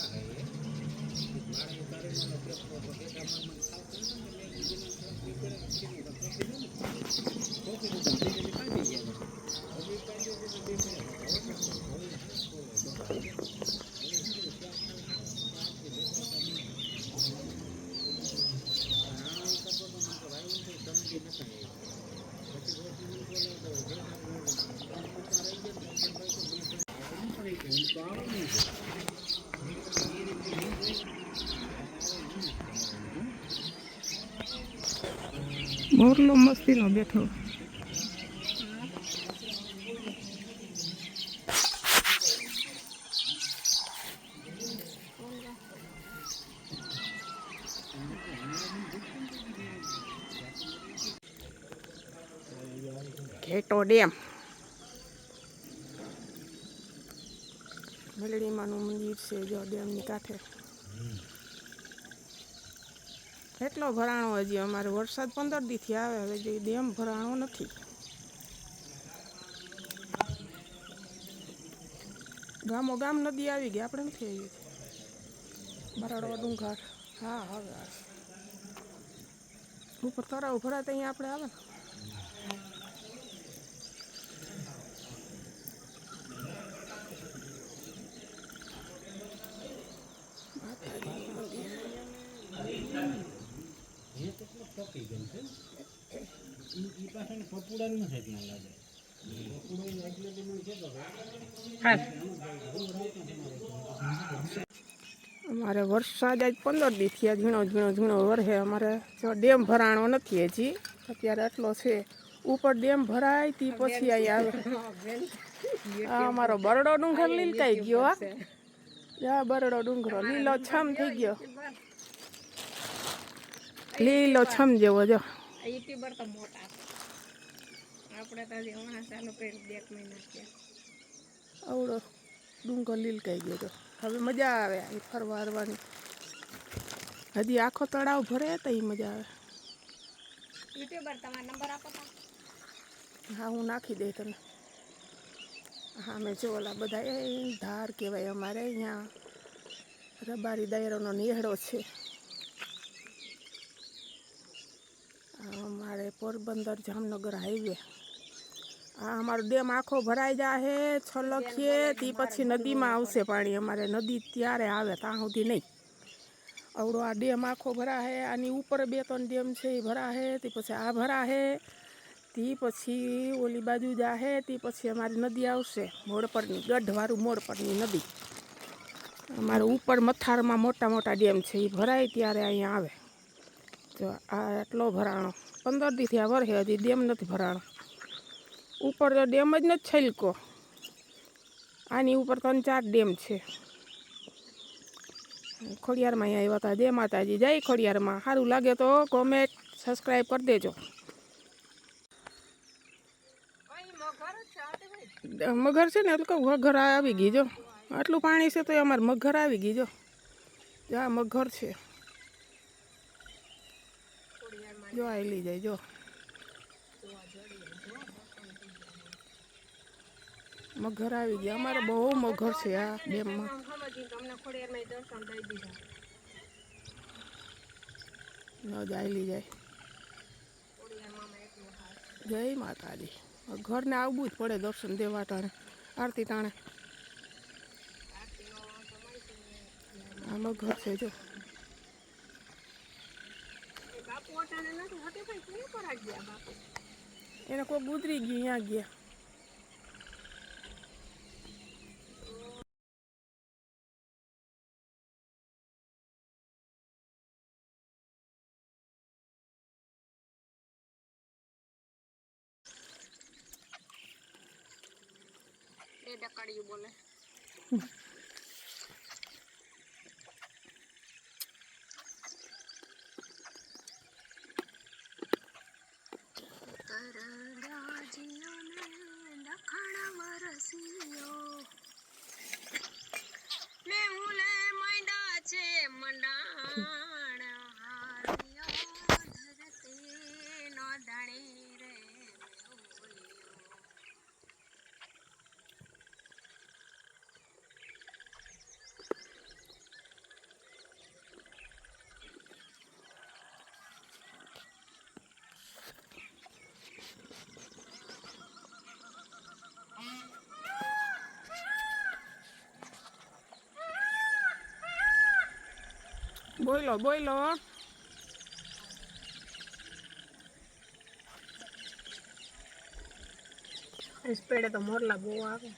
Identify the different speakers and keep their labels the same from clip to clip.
Speaker 1: મારે તારે મને પ્રશ્ન હતો કે મને ખાવ કરીને મેં બીજાને
Speaker 2: મોરલો મસ્તીનો બેઠો. Ghetto dam. મેલડીમાનું મંદિર છે જો ડેમની કાંઠે. કેટલો ભરાણો હજી અમારે વરસાદ પંદર દીથી આવે, હવે જે ડેમ ભરાણો નથી. ગામો ગામ નદી આવી ગઈ, આપણે નથી આવી બરાડો ડુંગર. હા હવે ઉપર તરાવ ભરાતા અહીંયા આપણે આવે ને? અમારે વરસાદ આજ પંદર દી થયા ઝીણો ઝીણો ઝીણો વરસે. અમારે ડેમ ભરાણો નથી હજી. અત્યારે આટલો છે. ઉપર ડેમ ભરાય તી પછી અહીંયા આવે. આ અમારો બરડો ડુંગર લીલકાઈ ગયો આ બરડો ડુંગરો લીલો છમ થઈ ગયો. લીલો છમ જેવો જો.
Speaker 3: યુટ્યુબર તો મોટા. આપણે તો હજી હમણાં ચાલુ કર્યું બે મહિના થયા.
Speaker 2: આવડો ડુંગર લીલકાઈ ગયો તો. હવે મજા આવે અહીં ફરવા હરવાની. હજી આખો તળાવ ભરે તો એ મજા આવે.
Speaker 3: યુટ્યુબર તમારો નંબર આપો તો.
Speaker 2: હા હું નાખી દઈ તને. હા મેં જો ઓલા બધા એ ધાર કહેવાય અમારે અહીંયા. રબારી દાયરોનો નેહડો છે આ અમારે પોરબંદર જામનગર હાઈવે. આ અમારો ડેમ આખો ભરાઈ જાહે છલકીએ તે પછી નદીમાં આવશે પાણી. અમારે નદી ત્યારે આવે ત્યાં સુધી નહીં. આવડો આ ડેમ આખો ભરાહે, આની ઉપર બે ત્રણ ડેમ છે એ ભરાહે, તે પછી આ ભરાહે, તે પછી ઓલી બાજુ જાહે, તે પછી અમારી નદી આવશે મોડ પરની ગઢવાળું મોડ પરની નદી. અમારે ઉપર મથારમાં મોટા મોટા ડેમ છે એ ભરાય ત્યારે અહીંયા આવે. જો આ એટલો ભરાણો. પંદર દીથી આ વરસે હજી ડેમ નથી ભરાણો. ઉપર તો ડેમ જ નથી છલકો. આની ઉપર ત્રણ ચાર ડેમ છે. ખોડિયારમાં અહીંયા આવ્યા હતા. જય માતાજી, જય ખોડિયારમાં. સારું લાગે તો કોમેન્ટ સબસ્ક્રાઈબ કરી દેજો. મગર છે ને, એટલે કહું મગર આવી ગઈ જો. આટલું પાણી છે તો અમારે મગર આવી ગઈ જો. આ મગર છે. જો આવેલી જાય, જો. મગર આવી ગયા. અમારે બહુ મગર છે આ ડેમમાં. જાય. જય માતાજી. ઘરને આવવું જ પડે દર્શન દેવા ટાણે આરતી ટાણે આમાં ઘર છે, જો
Speaker 3: એ બાપુ અટાણે નથી હતી ભાઈ કોને કરાવી ગયા બાપુ
Speaker 2: એને કોઈ ગુજરી ગયું ત્યાં ગયા.
Speaker 3: એ ડકાડિયું બોલે.
Speaker 2: બોલો બોલો.
Speaker 3: સ્પેડે તો મોરલા બહુ આવે.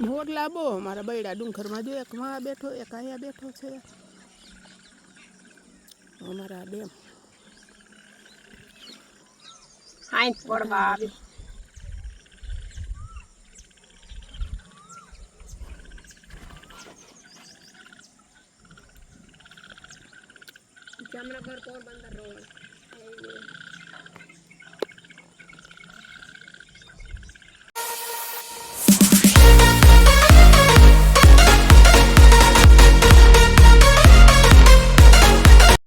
Speaker 2: મોર લાવો મારા બૈડા ડુંગરમાં જો એક માં બેઠો એક અહીંયા બેઠો છે. અમારા ડેમ.
Speaker 3: હાઈ પડવા આવી જામનગર પોરબંદર રોડ